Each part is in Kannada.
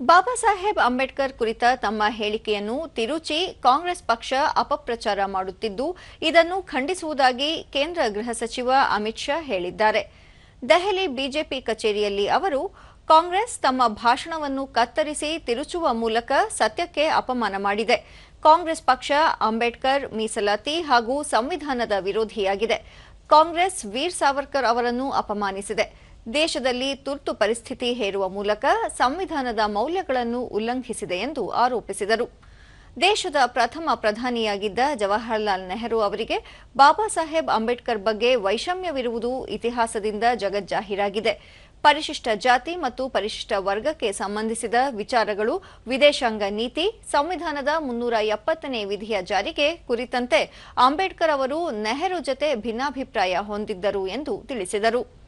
ಬಾಬಾ ಸಾಹೇಬ್ ಅಂಬೇಡ್ಕರ್ ಕುರಿತ ತಮ್ಮ ಹೇಳಿಕೆಯನ್ನು ತಿರುಚಿ ಕಾಂಗ್ರೆಸ್ ಪಕ್ಷ ಅಪಪ್ರಚಾರ ಮಾಡುತ್ತಿದ್ದು, ಇದನ್ನು ಖಂಡಿಸುವುದಾಗಿ ಕೇಂದ್ರ ಗೃಹ ಸಚಿವ ಅಮಿತ್ ಶಾ ಹೇಳಿದ್ದಾರೆ. ದೆಹಲಿ ಬಿಜೆಪಿ ಕಚೇರಿಯಲ್ಲಿ ಅವರು, ಕಾಂಗ್ರೆಸ್ ತಮ್ಮ ಭಾಷಣವನ್ನು ಕತ್ತರಿಸಿ ತಿರುಚುವ ಮೂಲಕ ಸತ್ಯಕ್ಕೆ ಅಪಮಾನ ಮಾಡಿದೆ. ಕಾಂಗ್ರೆಸ್ ಪಕ್ಷ ಅಂಬೇಡ್ಕರ್ ಮೀಸಲಾತಿ ಹಾಗೂ ಸಂವಿಧಾನದ ವಿರೋಧಿಯಾಗಿದೆ. ಕಾಂಗ್ರೆಸ್ ವೀರ್ ಸಾವರ್ಕರ್ ಅವರನ್ನು ಅಪಮಾನಿಸಿದೆ. ದೇಶದಲ್ಲಿ ತುರ್ತು ಪರಿಸ್ಥಿತಿ ಹೇರುವ ಮೂಲಕ ಸಂವಿಧಾನದ ಮೌಲ್ಯಗಳನ್ನು ಉಲ್ಲಂಘಿಸಿದೆ ಎಂದು ಆರೋಪಿಸಿದರು. ದೇಶದ ಪ್ರಥಮ ಪ್ರಧಾನಿಯಾಗಿದ್ದ ಜವಾಹರಲಾಲ್ ನೆಹರು ಅವರಿಗೆ ಬಾಬಾ ಸಾಹೇಬ್ ಅಂಬೇಡ್ಕರ್ ಬಗ್ಗೆ ವೈಷಮ್ಯವಿರುವುದು ಇತಿಹಾಸದಿಂದ ಜಗಜ್ಜಾಹೀರಾಗಿದೆ. ಪರಿಶಿಷ್ಟ ಜಾತಿ ಮತ್ತು ಪರಿಶಿಷ್ಟ ವರ್ಗಕ್ಕೆ ಸಂಬಂಧಿಸಿದ ವಿಚಾರಗಳು ವಿದೇಶಾಂಗ ನೀತಿ, ಸಂವಿಧಾನದ ಮುನ್ನೂರ ಎಪ್ಪತ್ತನೇ ವಿಧಿಯ ಜಾರಿಗೆ ಕುರಿತಂತೆ ಅಂಬೇಡ್ಕರ್ ಅವರು ನೆಹರು ಜತೆ ಭಿನ್ನಾಭಿಪ್ರಾಯ ಹೊಂದಿದ್ದರು ಎಂದು ತಿಳಿಸಿದರು.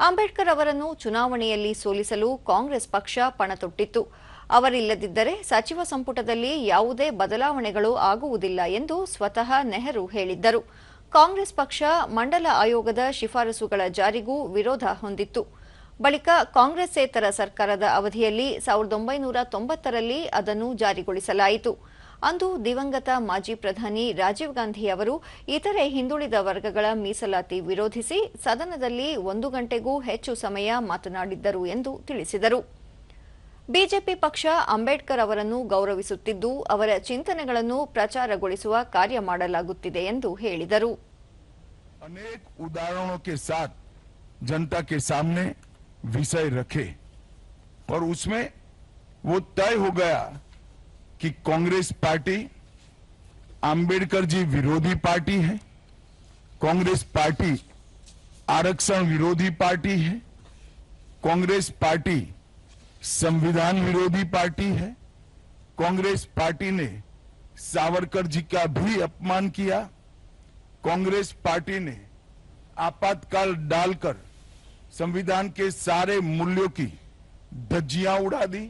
ಅಂಬೇಡ್ಕರ್ ಅವರನ್ನು ಚುನಾವಣೆಯಲ್ಲಿ ಸೋಲಿಸಲು ಕಾಂಗ್ರೆಸ್ ಪಕ್ಷ ಪಣತೊಟ್ಟಿತ್ತು ಅವರಿಲ್ಲದಿದ್ದರೆ ಸಚಿವ ಸಂಪುಟದಲ್ಲಿ ಯಾವುದೇ ಬದಲಾವಣೆಗಳು ಆಗುವುದಿಲ್ಲ ಎಂದು ಸ್ವತಃ ನೆಹರು ಹೇಳಿದ್ದರು. ಕಾಂಗ್ರೆಸ್ ಪಕ್ಷ ಮಂಡಲ ಆಯೋಗದ ಶಿಫಾರಸುಗಳ ಜಾರಿಗೂ ವಿರೋಧ ಹೊಂದಿತ್ತು. ಬಳಿಕ ಕಾಂಗ್ರೆಸ್ಸೇತರ ಸರ್ಕಾರದ ಅವಧಿಯಲ್ಲಿ ಸಾವಿರದ ಒಂಬೈನೂರ ತೊಂಬತ್ತರಲ್ಲಿ ಅದನ್ನು ಜಾರಿಗೊಳಿಸಲಾಯಿತು. ಅಂದು ದಿವಂಗತ ಮಾಜಿ ಪ್ರಧಾನಿ ರಾಜೀವ್ ಗಾಂಧಿ ಅವರು ಇತರೆ ಹಿಂದುಳಿದ ವರ್ಗಗಳ ಮೀಸಲಾತಿ ವಿರೋಧಿಸಿ ಸದನದಲ್ಲಿ ಒಂದು ಗಂಟೆಗೂ ಹೆಚ್ಚು ಸಮಯ ಮಾತನಾಡಿದ್ದರು ಎಂದು ತಿಳಿಸಿದರು ಬಿಜೆಪಿ ಪಕ್ಷ ಅಂಬೇಡ್ಕರ್ ಅವರನ್ನು ಗೌರವಿಸುತ್ತಿದ್ದು ಅವರ ಚಿಂತನೆಗಳನ್ನು ಪ್ರಚಾರಗೊಳಿಸುವ ಕಾರ್ಯ ಮಾಡಲಾಗುತ್ತಿದೆ ಎಂದು ಹೇಳಿದರು अनेक उदाहरणों के साथ जनता के सामने विषय रखे और उसमें वो तय हो गया कि कांग्रेस पार्टी आंबेडकर जी विरोधी पार्टी है, कांग्रेस पार्टी आरक्षण विरोधी पार्टी है, कांग्रेस पार्टी संविधान विरोधी पार्टी है, कांग्रेस पार्टी ने सावरकर जी का भी अपमान किया, कांग्रेस पार्टी ने आपातकाल डालकर संविधान के सारे मूल्यों की धज्जियाँ उड़ा दी